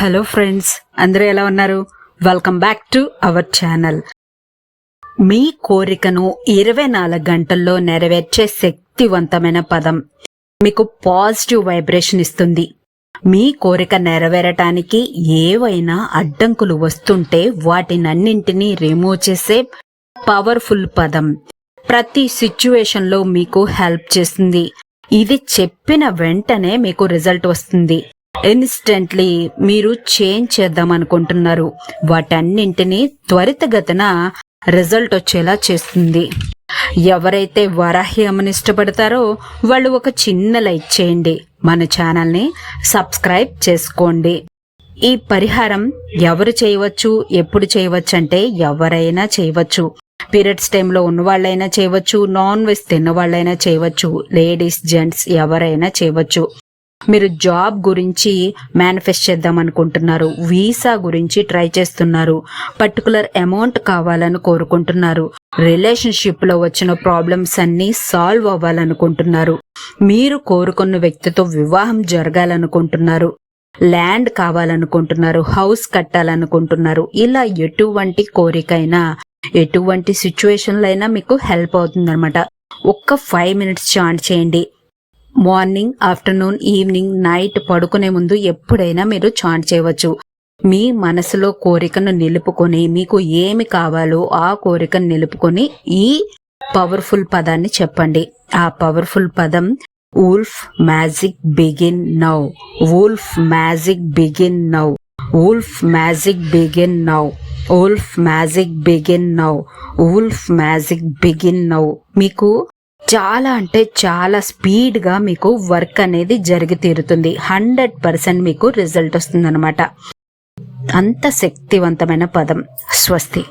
Hello friends అందరూ ఎలా ఉన్నారు? Welcome back to our channel. మీ కోరికను ఇరవై నాలుగు గంటల్లో నెరవేర్చే శక్తివంతమైన పదం. మీకు పాజిటివ్ వైబ్రేషన్ ఇస్తుంది. మీ కోరిక నెరవేరటానికి ఏవైనా అడ్డంకులు వస్తుంటే వాటినన్నింటినీ రిమూవ్ చేసే పవర్ఫుల్ పదం. ప్రతి సిచ్యువేషన్లో మీకు హెల్ప్ చేస్తుంది. ఇది చెప్పిన వెంటనే మీకు రిజల్ట్ వస్తుంది. ఇన్స్టెంట్లీ మీరు చేంజ్ చేద్దాం అనుకుంటున్నారు. వాటన్నింటినీ త్వరితగతన రిజల్ట్ వచ్చేలా చేస్తుంది. ఎవరైతే వరాహి అమ్మని ఇష్టపడతారో వాళ్ళు ఒక చిన్న లైక్ చేయండి. మన ఛానల్ని సబ్స్క్రైబ్ చేసుకోండి. ఈ పరిహారం ఎవరు చేయవచ్చు ఎప్పుడు చేయవచ్చు అంటే ఎవరైనా చేయవచ్చు. పీరియడ్స్ టైంలో ఉన్న వాళ్ళైనా చేయవచ్చు నాన్ వెజ్ తిన్న వాళ్ళైనా చేయవచ్చు లేడీస్ జెంట్స్ ఎవరైనా చేయవచ్చు. మీరు జాబ్ గురించి మేనిఫెస్ట్ చేద్దాం అనుకుంటున్నారు. వీసా గురించి ట్రై చేస్తున్నారు. పర్టికులర్ అమౌంట్ కావాలని కోరుకుంటున్నారు. రిలేషన్షిప్లో వచ్చిన ప్రాబ్లమ్స్ అన్ని సాల్వ్ అవ్వాలనుకుంటున్నారు. మీరు కోరుకున్న వ్యక్తితో వివాహం జరగాలనుకుంటున్నారు. ల్యాండ్ కావాలనుకుంటున్నారు. హౌస్ కట్టాలనుకుంటున్నారు. ఇలా ఎటువంటి కోరికైనా ఎటువంటి సిచ్యువేషన్లైనా అయినా మీకు హెల్ప్ అవుతుంది అనమాట ఒక్క ఫైవ్ మినిట్స్ చాంట్ చేయండి. మార్నింగ్ ఆఫ్టర్నూన్ ఈవినింగ్ నైట్ పడుకునే ముందు ఎప్పుడైనా మీరు చాంట్ చేయవచ్చు. మీ మనసులో కోరికను నిలుపుకొని మీకు ఏమి కావాలో ఆ కోరికను నిలుపుకొని ఈ పవర్ఫుల్ పదాన్ని చెప్పండి. ఆ పవర్ఫుల్ పదం wolf magic begin now wolf magic begin now wolf magic begin now wolf magic begin now wolf magic begin now మీకు చాలా అంటే చాలా స్పీడ్గా మీకు వర్క్ అనేది జరిగి తీరుతుంది. హండ్రెడ్ పర్సెంట్ మీకు రిజల్ట్ వస్తుందన్నమాట. అంత శక్తివంతమైన పదం స్వస్తి.